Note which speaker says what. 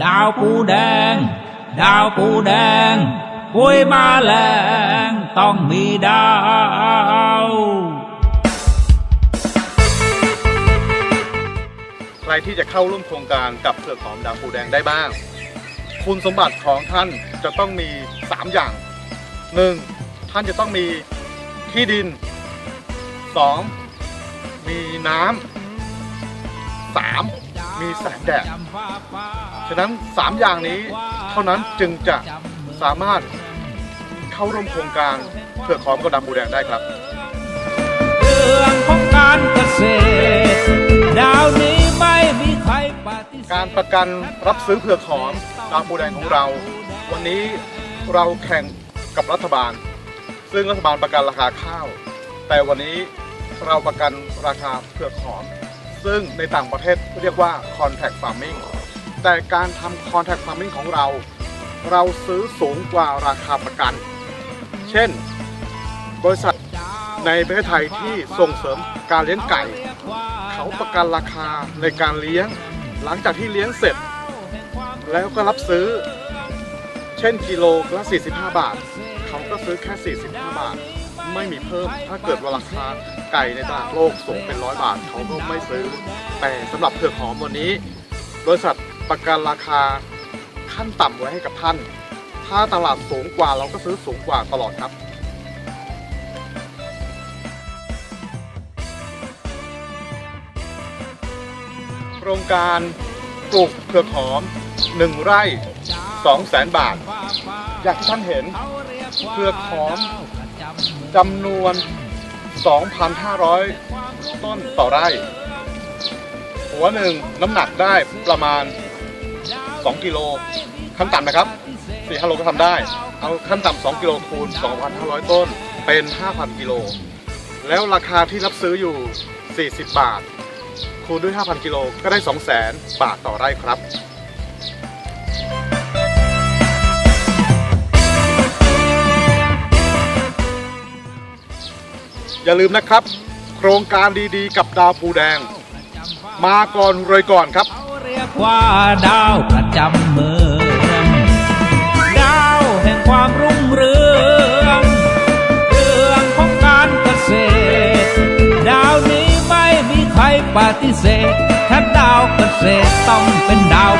Speaker 1: ดาวปูแดง ดาวปูแดงปุยมาแรงต้องมีดาว
Speaker 2: ใครที่จะเข้าร่วมโครงการกับเผือกหอมดาวปูแดงได้บ้าง คุณสมบัติของท่านจะต้องมี 3 อย่าง 1. ท่านจะต้องมีที่ดิน 2. มีน้ำ 3. มีแสงแดด ฉะนั้น 3 อย่างนี้เท่านั้นจึงจะสามารถเข้าร่วมโครงการเผือกหอมกับดาวปูแดงได้ครับ
Speaker 1: เรื่องของการเกษตรดาวนี้ไม่มีใครปฏิเสธ
Speaker 2: การประกันรับซื้อเผือกหอมดาวปูแดงของเรา วันนี้เราแข่งกับรัฐบาล ซึ่งรัฐบาลประกันราคาข้าว แต่วันนี้เราประกันราคาเผือกหอม ซึ่งในต่างประเทศเรียกว่า contract farming แต่การทำ Contact farming ของเรา เราซื้อสูงกว่าราคาประกัน เช่น บริษัทในประเทศไทยที่ส่งเสริมการเลี้ยงไก่ เขาประกันราคาในการเลี้ยง หลังจากที่เลี้ยงเสร็จ แล้วก็รับซื้อ เช่นกิโลละ45 บาท เขาก็ซื้อแค่ 45 บาท ไม่มีเพิ่มถ้าเกิดว่าราคาไก่ในตลาดโลกสูงเป็นร้อยบาท เขาก็ไม่ซื้อ แต่สำหรับเผือกหอมวันนี้ บริษัท ประกันราคาขั้นต่ำไว้ให้กับท่าน ถ้าตลาดสูงกว่าเราก็ซื้อสูงกว่าตลอดครับโครงการปลูกเผือกหอม 1 ไร่ 2 แสนบาท อยางที่ท่านเห็นเผือกหอมจำนวน 2,500 ต้นต่อไร่ หัวหนึ่งน้ำหนักได้ประมาณ 2 กิโลขั้นต่ำนะครับ4 5โลก็ทำได้ เอาขั้นต่ำ2กิโลคูณ 2,500 ต้นเป็น 5,000 กิโล แล้วราคาที่รับซื้ออยู่ 40 บาท คูณด้วย 5,000 กิโลก็ได้ 200,000 บาทต่อไร่ครับอย่าลืมนะครับ โครงการดีๆ กับดาวปูแดง มาก่อนรวยก่อนครับ
Speaker 1: เขาเรียกว่าดาวประจำเมืองดาวแห่งความรุ่งเรืองเรื่องของการเกษตร ดาวนี้ไม่มีใครปฏิเสธ ถ้าดาวเกษตรต้องเป็นดาว